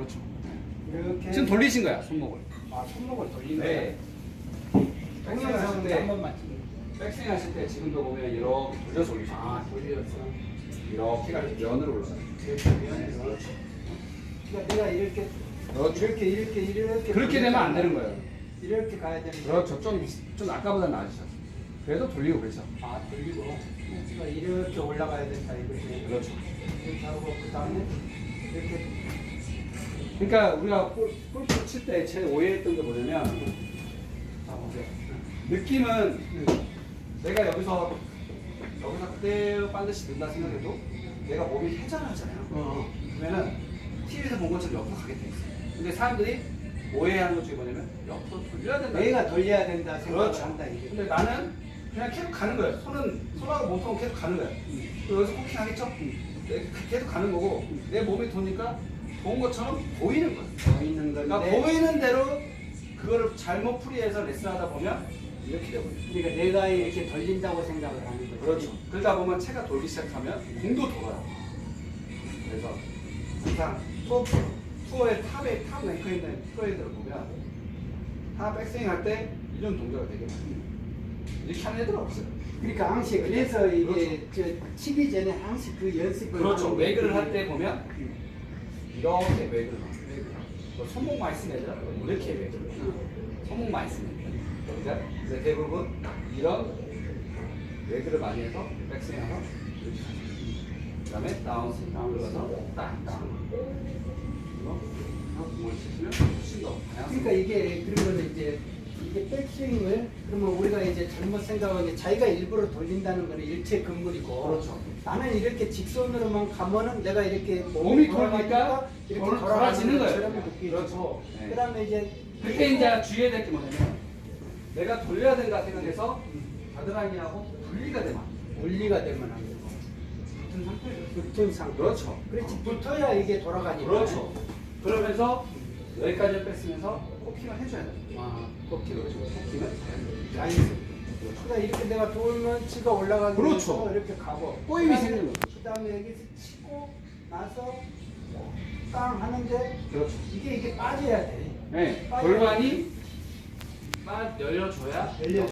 그렇죠. 이렇게 지금 돌리신 거야 손목을. 아 손목을 돌리는 네. 백스윙 하실 때 한 번만 찍어. 백스윙 하실 때 지금도 보면 이렇게 돌려서 올리시고 아 돌렸어. 이렇게 가지고 면으로 올라가요. 그렇죠. 그러니까 내가 이렇게 그렇죠. 이렇게 이렇게 이렇게 그렇게 되면 안 되는 거예요. 이렇게 가야 되는 거예요. 그렇죠. 좀, 좀 아까보다 나아지셨어. 그래도 돌리고 그러죠. 아 돌리고 그러니까 이렇게 올라가야 된다 이거지. 그렇죠. 이렇게 하고 그 다음에 이렇게 그러니까 우리가 골- 골프 칠 때 제일 오해했던 게 뭐냐면 자 보세요. 느낌은 내가 여기서 여기서 그대로 반드시 든다 생각해도 내가 몸이 회전하잖아요. 어. 그러면은 TV에서 본 것처럼 옆으로 가게 돼 있어요. 근데 사람들이 오해하는 것 중에 뭐냐면 옆으로 돌려야 된다. 내가 돌려야 된다 생각을 그렇죠. 한다 이게. 근데 나는 그냥 계속 가는 거예요. 손은 손하고 몸통은 계속 가는 거예요. 그리고 여기서 코킹 하겠죠? 내- 계속 가는 거고 내 몸이 도니까 본 것처럼 보이는 거예요. 보이는 그러니까 건데 보이는 대로 그거를 잘못 풀이해서 레슨하다 보면 이렇게 되거든요. 그러니까 내가 이렇게 돌린다고 생각을 하는 거지. 그렇죠. 그러다 보면 채가 돌기 시작하면 공도 돌아요. 그래서 항상 투어, 투어의 탑에 탑 랭크에 있는 프로애들을 보면 다 백스윙 할 때 이런 동작을 되게 많이 해요. 이렇게 하는 애들은 없어요. 그러니까 항상 그래서 이게 저 치기 전에 항상 그 연습을 그렇죠. 하는 게 웨이그를 할 때 보면 이렇게 하요 또 손목 많이 쓰는 애들은 이렇게 해요. 손목 많이 쓰는 애들. 그러니까 이제 대부분 이런 웨이그를 많이 해서 백스윙하고 이렇게 하죠. 그다음에 다운스윙 다운으로서 땅땅 이거 하고 공을 치시면 훨씬 더 그러니까 이게 그러면 이제 이게 백스윙을 그러면 우리가 이제 잘못 생각하는 게 자기가 일부러 돌린다는 거는 일체 금물이고 그렇죠. 나는 이렇게 직선으로만 가면은 내가 이렇게 몸이 돌아가니까 돌리니까 돌- 돌아지는 거예요. 것처럼 그렇죠. 네. 그다음에 이제 그때 이제 주의해야 될 게 뭐냐면 내가 돌려야 된다 생각해서 바드라인하고 분리가 되면 안. 분리가 되면 안 되고 붙은 상태죠. 붙은 상태 그렇죠. 그렇지 붙어야 이게 돌아가니까 그렇죠. 그러면서 여기까지 뺐으면서 코킹을 해줘야 돼요. 아, 코킹을 해줘요. 코킹을 자연스럽게 그러니까 이렇게 내가 돌면 치가 올라가기 그렇죠. 이렇게 가고 꼬임이 생기는 거죠. 그 다음에 여기서 치고 나서 땅 하는데 그렇죠. 이게 이게 빠져야 돼. 네. 골반이 빠 열려줘야 열려